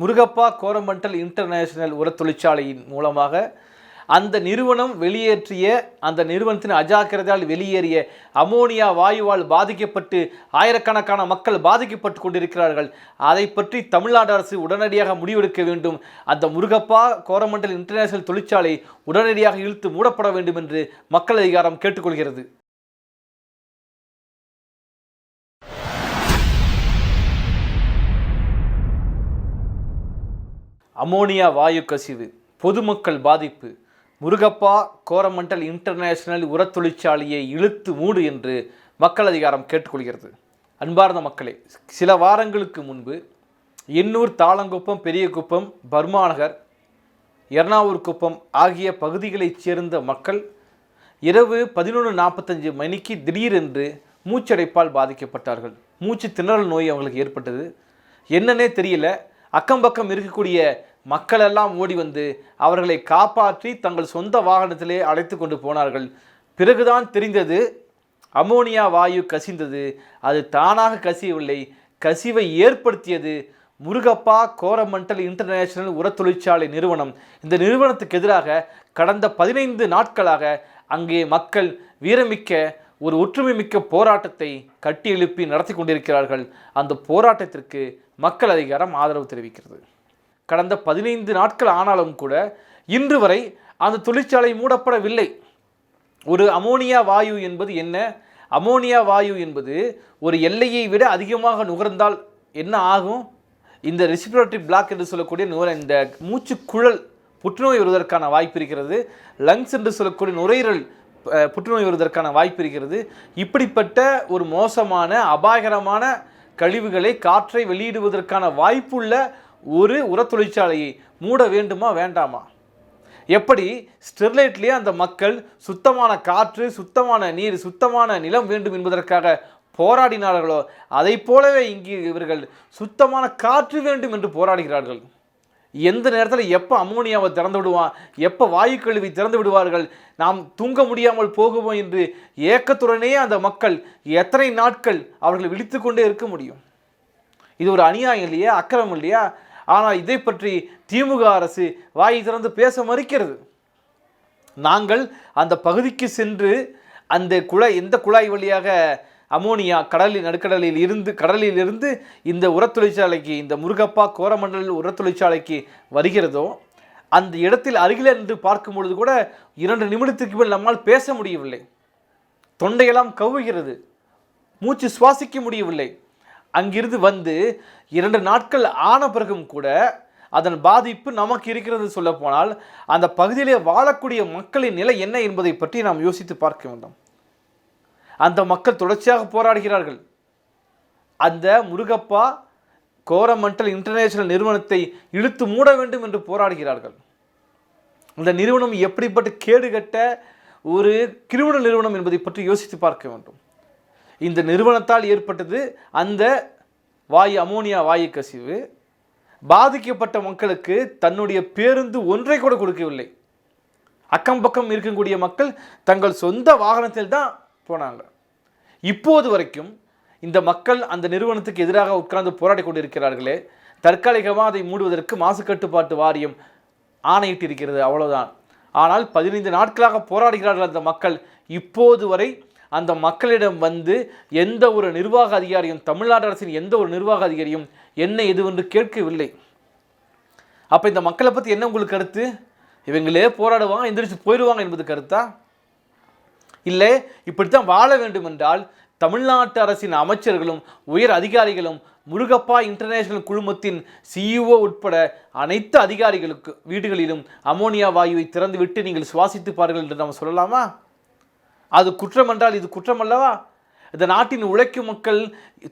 Murugappa Coromandel international உரத் தொழிற்சாலையின் மூலமாக அந்த நிறுவனம் வெளியேற்றிய அந்த நிறுவனத்தின் அஜாக்கிரதையால் வெளியேறிய அமோனியா வாயுவால் பாதிக்கப்பட்டு ஆயிரக்கணக்கான மக்கள் பாதிக்கப்பட்டு கொண்டிருக்கிறார்கள். அதை பற்றி தமிழ்நாடு அரசு உடனடியாக முடிவெடுக்க வேண்டும். அந்த முருகப்பா கோரமண்டல் இன்டர்நேஷனல் தொழிற்சாலை உடனடியாக இழுத்து மூடப்பட வேண்டும் என்று மக்கள் அதிகாரம் கேட்டுக்கொள்கிறது. அமோனியா வாயு கசிவு பொதுமக்கள் பாதிப்பு. முருகப்பா கோரமண்டல் இன்டர்நேஷனல் உரத்தொழிற்சாலையை இழுத்து மூடு என்று மக்கள் அதிகாரம் கேட்டுக்கொள்கிறது. அன்பார்ந்த மக்களே சில வாரங்களுக்கு முன்பு எண்ணூர் தாளங்குப்பம் பெரியகுப்பம் பர்மாநகர் எர்ணாவூர் குப்பம் ஆகிய பகுதிகளைச் சேர்ந்த மக்கள் இரவு பதினொன்று நாற்பத்தஞ்சு மணிக்கு திடீரென்று மூச்சடைப்பால் பாதிக்கப்பட்டார்கள். மூச்சு திணறல் நோய் அவங்களுக்கு ஏற்பட்டது. என்னன்னே தெரியல. அக்கம் பக்கம் இருக்கக்கூடிய மக்களெல்லாம் ஓடி வந்து அவர்களை காப்பாற்றி தங்கள் சொந்த வாகனத்திலே அழைத்து கொண்டு போனார்கள். பிறகுதான் தெரிந்தது அமோனியா வாயு கசிந்தது. அது தானாக கசியவில்லை. கசிவை ஏற்படுத்தியது முருகப்பா கோரமண்டல் இன்டர்நேஷனல் உரத் தொழிற்சாலை நிறுவனம். இந்த நிறுவனத்துக்கு எதிராக கடந்த பதினைந்து நாட்களாக அங்கே மக்கள் வீரமிக்க ஒரு ஒற்றுமை மிக்க போராட்டத்தை கட்டி எழுப்பி நடத்தி கொண்டிருக்கிறார்கள். அந்த போராட்டத்திற்கு மக்கள் அதிகாரம் ஆதரவு தெரிவிக்கிறது. கடந்த பதினைந்து நாட்கள் ஆனாலும் கூட இன்று வரை அந்த தொழிற்சாலை மூடப்படவில்லை. ஒரு அமோனியா வாயு என்பது என்ன? அமோனியா வாயு என்பது ஒரு எல்லையை விட அதிகமாக நுகர்ந்தால் என்ன ஆகும்? இந்த ரெஸ்பிரேட்டரி பிளாக் என்று சொல்லக்கூடிய நுர இந்த மூச்சுக்குழல் புற்றுநோய் வருவதற்கான வாய்ப்பு இருக்கிறது. லங்ஸ் என்று சொல்லக்கூடிய நுரையீரல் புற்றுநோய் வருவதற்கான வாய்ப்பு இருக்கிறது. இப்படிப்பட்ட ஒரு மோசமான அபாயகரமான கழிவுகளை காற்றை வெளியிடுவதற்கான வாய்ப்புள்ள ஒரு உரத் தொழிற்சாலையை மூட வேண்டுமா வேண்டாமா? எப்படி ஸ்டெர்லைட்லேயே அந்த மக்கள் சுத்தமான காற்று சுத்தமான நீர் சுத்தமான நிலம் வேண்டும் என்பதற்காக போராடினார்களோ அதை போலவே இங்கு இவர்கள் சுத்தமான காற்று வேண்டும் என்று போராடுகிறார்கள். எந்த நேரத்தில் எப்போ அமோனியாவை திறந்து விடுவான்? எப்போ வாயு கழுவி திறந்து விடுவார்கள்? நாம் தூங்க முடியாமல் போகுவோம் என்று ஏக்கத்துடனே அந்த மக்கள் எத்தனை நாட்கள் அவர்கள் விழித்து கொண்டே இருக்க முடியும்? இது ஒரு அநியாயம் இல்லையா? அக்கிரமம் இல்லையா? ஆனால் இதை பற்றி திமுக அரசு வாயை திறந்து பேச மறுக்கிறது. நாங்கள் அந்த பகுதிக்கு சென்று அந்த குழாய் எந்த குழாய் வழியாக அமோனியா கடலில் நடுக்கடலில் இருந்து கடலில் இருந்து இந்த உரத் தொழிற்சாலைக்கு இந்த முருகப்பா கோரமண்டல் உரத் தொழிற்சாலைக்கு வருகிறதோ அந்த இடத்தில் அருகில் என்று பார்க்கும் பொழுது கூட இரண்டு நிமிடத்துக்கு மேல் நம்மால் பேச முடியவில்லை. தொண்டையெல்லாம் கவ்வுகிறது. மூச்சு சுவாசிக்க முடியவில்லை. அங்கிருந்து வந்து இரண்டு நாட்கள் ஆன பிறகும் கூட அதன் பாதிப்பு நமக்கு இருக்கிறது சொல்லப்போனால் அந்த பகுதியிலே வாழக்கூடிய மக்களின் நிலை என்ன என்பதை பற்றி நாம் யோசித்து பார்க்க வேண்டும். அந்த மக்கள் தொடர்ச்சியாக போராடுகிறார்கள். அந்த முருகப்பா கோரமண்டல் இன்டர்நேஷனல் நிறுவனத்தை இழுத்து மூட வேண்டும் என்று போராடுகிறார்கள். இந்த நிறுவனம் எப்படிப்பட்ட கேடுகட்ட ஒரு கிரிமினல் நிறுவனம் என்பதை பற்றி யோசித்து பார்க்க வேண்டும். இந்த நிறுவனத்தால் ஏற்பட்டது அந்த வாயு அமோனியா வாயு கசிவு. பாதிக்கப்பட்ட மக்களுக்கு தன்னுடைய பேருந்து ஒன்றை கூட கொடுக்கவில்லை. அக்கம் பக்கம் இருக்கக்கூடிய மக்கள் தங்கள் சொந்த வாகனத்தில் தான் போனாங்க. இப்போது வரைக்கும் இந்த மக்கள் அந்த நிறுவனத்துக்கு எதிராக உட்கார்ந்து போராடி கொண்டிருக்கிறார்களே தற்காலிகமாக அதை மூடுவதற்கு மாசு கட்டுப்பாட்டு வாரியம் ஆணையிட்டிருக்கிறது அவ்வளோதான் ஆனால் பதினைந்து நாட்களாக போராடுகிறார்கள் அந்த மக்கள். இப்போது வரை அந்த மக்களிடம் வந்து எந்த ஒரு நிர்வாக அதிகாரியும் தமிழ்நாடு அரசின் எந்த ஒரு நிர்வாக அதிகாரியும் என்ன எதுவென்று கேட்கவில்லை. அப்போ இந்த மக்களை பற்றி என்ன உங்களுக்கு கருத்து? இவங்களே போராடுவாங்க எந்திரிச்சு போயிடுவாங்க என்பது கருத்தா? இல்லை இப்படித்தான் வாழ வேண்டும் என்றால் தமிழ்நாட்டு அரசின் அமைச்சர்களும் உயர் அதிகாரிகளும் முருகப்பா இன்டர்நேஷனல் குழுமத்தின் சிஇஓ உட்பட அனைத்து அதிகாரிகளுக்கு வீடுகளிலும் அமோனியா வாயுவை திறந்துவிட்டு நீங்கள் சுவாசித்து பாருங்கள் என்று நாம் சொல்லலாமா? அது குற்றம் என்றால் இது குற்றம் அல்லவா? இந்த நாட்டின் உழைக்கும் மக்கள்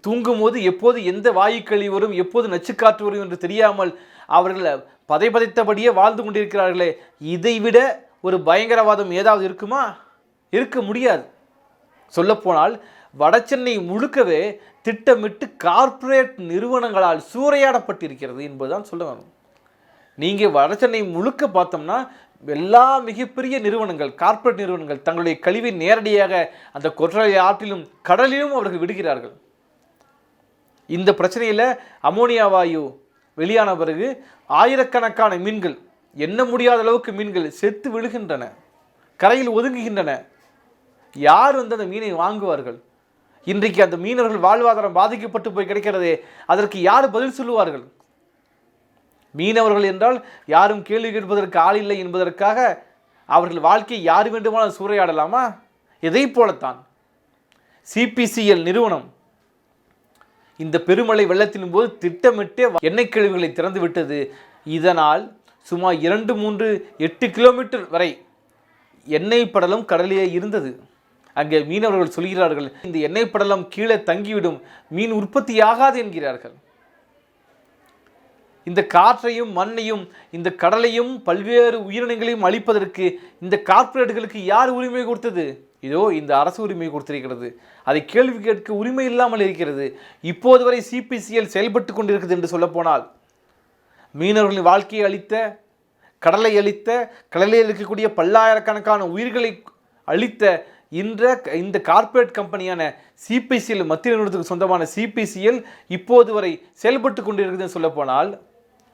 தூங்கும் போது எப்போது எந்த வாயு வரும் எப்போது நச்சுக்காற்று வரும் என்று தெரியாமல் அவர்கள் பதை பதைத்தபடியே வாழ்ந்து கொண்டிருக்கிறார்களே. இதைவிட ஒரு பயங்கரவாதம் ஏதாவது இருக்குமா? இருக்க முடியாது. சொல்லப்போனால் வடசென்னை முழுக்கவே திட்டமிட்டு கார்ப்பரேட் நிறுவனங்களால் சூறையாடப்பட்டிருக்கிறது என்பதுதான் சொல்ல வேணும் நீங்கள் வடசென்னை முழுக்க பார்த்தோம்னா எல்லா மிகப்பெரிய நிறுவனங்கள் கார்ப்பரேட் நிறுவனங்கள் தங்களுடைய கழிவை நேரடியாக அந்த கொற்றலை ஆற்றிலும் கடலிலும் அவர்கள் விடுகிறார்கள். இந்த பிரச்சனையில் அமோனியா வாயு வெளியான பிறகு ஆயிரக்கணக்கான மீன்கள் எண்ண முடியாத அளவுக்கு மீன்கள் செத்து விழுகின்றன. கரையில் ஒதுங்குகின்றன. யார் வந்து அந்த மீனை வாங்குவார்கள்? இன்றைக்கு அந்த மீனவர்கள் வாழ்வாதாரம் பாதிக்கப்பட்டு போய் கிடைக்கிறதே அதற்கு யார் பதில் சொல்லுவார்கள்? மீனவர்கள் என்றால் யாரும் கேள்வி கேட்பதற்கு ஆள் இல்லை என்பதற்காக அவர்கள் வாழ்க்கையை யார் வேண்டுமானால் சூறையாடலாமா? இதை போலத்தான். சிபிசிஎல் நிறுவனம் இந்த பெருமழை வெள்ளத்தின் போது திட்டமிட்டே எண்ணெய் கழிவுகளை திறந்து விட்டது. இதனால் சுமார் இரண்டு மூன்று எட்டு கிலோமீட்டர் வரை எண்ணெய் படலம் கடலிலே இருந்தது. அங்கே மீனவர்கள் சொல்கிறார்கள் இந்த எண்ணெய் படலம் கீழே தங்கிவிடும் மீன் உற்பத்தியாகாது என்கிறார்கள். இந்த காற்றையும் மண்ணையும் இந்த கடலையும் பல்வேறு உயிரினங்களையும் அழிப்பதற்கு இந்த கார்ப்பரேட்டுகளுக்கு யார் உரிமை கொடுத்தது? இதோ இந்த அரசு உரிமை கொடுத்திருக்கிறது. அதை கேள்வி கேட்க உரிமை இல்லாமல் இருக்கிறது. இப்போது வரை சிபிசிஎல் செயல்பட்டு கொண்டிருக்கிறது என்று சொல்லப்போனால் மீனவர்களின் வாழ்க்கையை அளித்த கடலை அளித்த கடலில் இருக்கக்கூடிய பல்லாயிரக்கணக்கான உயிர்களை அளித்த இன்ற இந்த கார்ப்பரேட் கம்பெனியான சிபிசிஎல் மத்திய நிறுவனத்துக்கு சொந்தமான சிபிசிஎல் இப்போது வரை செயல்பட்டு கொண்டிருக்குதுன்னு சொல்லப்போனால்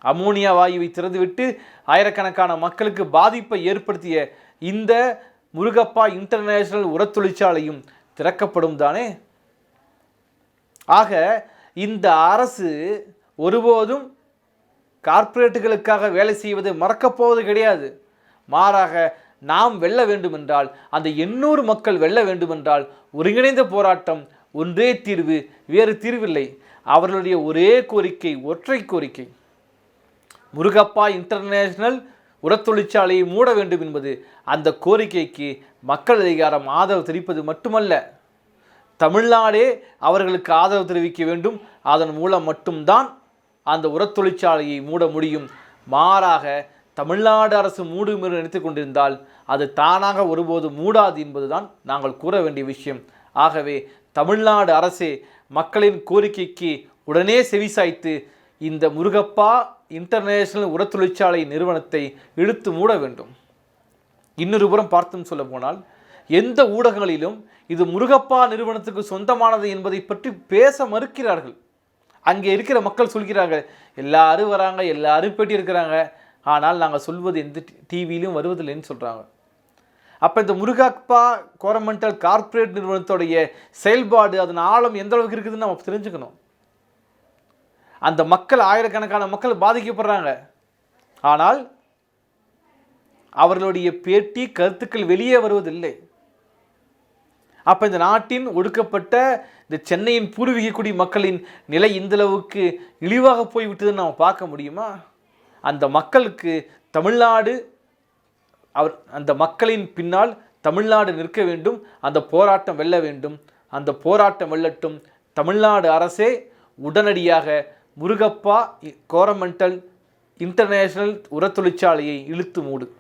அமோனியா வாயுவை திறந்துவிட்டு ஆயிரக்கணக்கான மக்களுக்கு பாதிப்பை ஏற்படுத்திய இந்த முருகப்பா இன்டர்நேஷனல் உரத் தொழிற்சாலையும் திறக்கப்படும் தானே? ஆக இந்த அரசு ஒருபோதும் கார்ப்பரேட்டுகளுக்காக வேலை செய்வது மறக்கப்போவது கிடையாது. மாறாக நாம் வெல்ல வேண்டுமென்றால் அந்த எண்ணூறு மக்கள் வெல்ல வேண்டுமென்றால் ஒருங்கிணைந்த போராட்டம் ஒன்றே தீர்வு வேறு தீர்வில்லை. அவர்களுடைய ஒரே கோரிக்கை ஒற்றை கோரிக்கை. முருகப்பா இன்டர்நேஷனல் உரத் தொழிற்சாலையை மூட வேண்டும் என்பது அந்த கோரிக்கைக்கு மக்கள் அதிகாரம் ஆதரவு தெரிவிப்பது மட்டுமல்ல. தமிழ்நாடே அவர்களுக்கு ஆதரவு தெரிவிக்க வேண்டும். அதன் மூலம் மட்டும்தான் அந்த உரத் தொழிற்சாலையை மூட முடியும். மாறாக தமிழ்நாடு அரசு மூடும் என்று நினைத்து கொண்டிருந்தால் அது தானாக ஒருபோது மூடாது என்பதுதான் நாங்கள் கூற வேண்டிய விஷயம். ஆகவே தமிழ்நாடு அரசே மக்களின் கோரிக்கைக்கு உடனே செவிசாய்த்து இந்த முருகப்பா இன்டர்நேஷனல் உரத் தொழிற்சாலை நிறுவனத்தை இழுத்து மூட வேண்டும். இன்னொரு புறம் பார்த்தும் சொல்ல போனால் எந்த ஊடகங்களிலும் இது முருகப்பா நிறுவனத்துக்கு சொந்தமானது என்பதை பற்றி பேச மறுக்கிறார்கள். அங்கே இருக்கிற மக்கள் சொல்கிறார்கள் எல்லாரும் வராங்க எல்லாரும் பேட்டி இருக்கிறாங்க ஆனால் நாங்கள் சொல்வது எந்த டிவியிலும் வருவதில்லைன்னு சொல்கிறாங்க அப்போ இந்த முருகப்பா கோரமெண்டல் கார்ப்பரேட் நிறுவனத்துடைய செயல்பாடு அதன் ஆழம் எந்த அளவுக்கு இருக்குதுன்னு நம்ம தெரிஞ்சுக்கணும். அந்த மக்கள் ஆயிரக்கணக்கான மக்கள் பாதிக்கப்படுறாங்க. ஆனால் அவர்களுடைய பேட்டி கருத்துக்கள் வெளியே வருவதில்லை. அப்போ இந்த நாட்டின் ஒடுக்கப்பட்ட இந்த சென்னையின் பூர்வீக குடி மக்களின் நிலை இந்தளவுக்கு இழிவாக போய்விட்டதுன்னு நம்ம பார்க்க முடியுமா? அந்த மக்களுக்கு தமிழ்நாடு அவர் அந்த மக்களின் பின்னால் தமிழ்நாடு நிற்க வேண்டும் அந்த போராட்டம் வெல்ல வேண்டும். அந்த போராட்டம் வெல்லட்டும் தமிழ்நாடு அரசே உடனடியாக முருகப்பா கோரமெண்டல் இன்டர்நேஷனல் உரத் தொழிற்சாலையை இழுத்து மூடு.